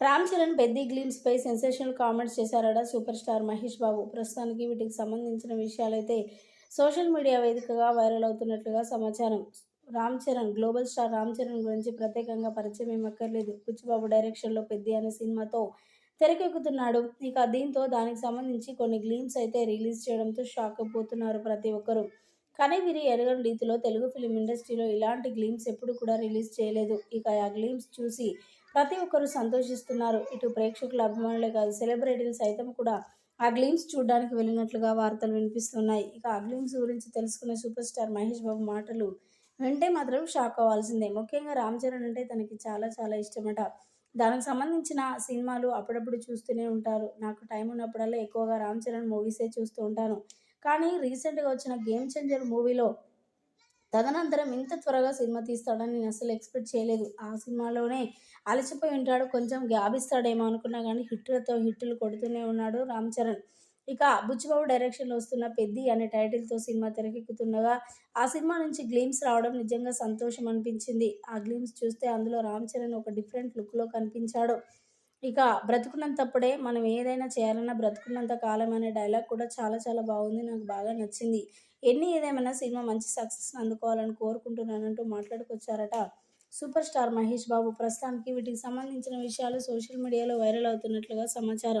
Ram Charan Peddi glimpse పై sensational comments చేశారట super star Mahesh Babu. ప్రస్తుతానికి వీటికి సంబంధించిన విషయాలైతే సోషల్ మీడియా వేదికగా వైరల్ అవుతున్నట్లుగా సమాచారం. రామ్ చరణ్ గ్లోబల్ స్టార్ రామ్ చరణ్ గురించి ప్రత్యేకంగా పరిచయం ఏమక్కర్లేదు బుచ్చిబాబు డైరెక్షన్లో పెద్ది అనే సినిమాతో తెరకెక్కుతున్నాడు. ఇక దీంతో దానికి సంబంధించి కొన్ని గ్లీమ్స్ అయితే రిలీజ్ చేయడంతో షాక్ అయిపోతున్నారు ప్రతి ఒక్కరూ. కానీ వీరు ఎరగని రీతిలో తెలుగు ఫిలిం ఇండస్ట్రీలో ఇలాంటి గ్లీమ్స్ ఎప్పుడు కూడా రిలీజ్ చేయలేదు. ఇక ఆ గ్లీమ్స్ చూసి ప్రతి ఒక్కరూ సంతోషిస్తున్నారు. ఇటు ప్రేక్షకుల అభిమానులే కాదు సెలబ్రిటీలు సైతం కూడా ఆ గ్లీమ్స్ చూడడానికి వెళ్ళినట్లుగా వార్తలు వినిపిస్తున్నాయి. ఇక ఆ గ్లీమ్స్ గురించి తెలుసుకున్న సూపర్ స్టార్ మహేష్ బాబు మాటలు వింటే మాత్రం షాక్ అవ్వాల్సిందే. ముఖ్యంగా రామ్ చరణ్ అంటే తనకి చాలా చాలా ఇష్టమట. దానికి సంబంధించిన సినిమాలు అప్పుడప్పుడు చూస్తూనే ఉంటారు. నాకు టైం ఉన్నప్పుడల్లా ఎక్కువగా రామ్ చరణ్ మూవీసే చూస్తూ ఉంటాను. కానీ రీసెంట్గా వచ్చిన గేమ్ చేంజర్ మూవీలో తదనంతరం ఇంత త్వరగా సినిమా తీస్తాడని నేను అసలు ఎక్స్పెక్ట్ చేయలేదు. ఆ సినిమాలోనే అలసిపోయి ఉంటాడు కొంచెం గ్యాప్ ఇస్తాడేమో అనుకున్నా కానీ హిట్లతో హిట్లు కొడుతూనే ఉన్నాడు రామ్ చరణ్. ఇక బుచ్చిబాబు డైరెక్షన్లో వస్తున్న పెద్ది అనే టైటిల్తో సినిమా తెరకెక్కుతుండగా ఆ సినిమా నుంచి గ్లీమ్స్ రావడం నిజంగా సంతోషం అనిపించింది ఆ గ్లీమ్స్ చూస్తే అందులో రామ్ చరణ్ ఒక డిఫరెంట్ లుక్లో కనిపించాడు. ఇక బ్రతుకున్నంతప్పుడే మనం ఏదైనా చేయాలన్నా బ్రతుకున్నంత కాలం అనే డైలాగ్ కూడా చాలా చాలా బాగుంది నాకు బాగా నచ్చింది. ఎన్ని ఏదేమైనా సినిమా మంచి సక్సెస్ అందుకోవాలని కోరుకుంటున్నానంటూ మాట్లాడుకొచ్చారట సూపర్ స్టార్ మహేష్ బాబు. ప్రస్తుతానికి వీటికి సంబంధించిన విషయాలు సోషల్ మీడియాలో వైరల్ అవుతున్నట్లుగా సమాచారం.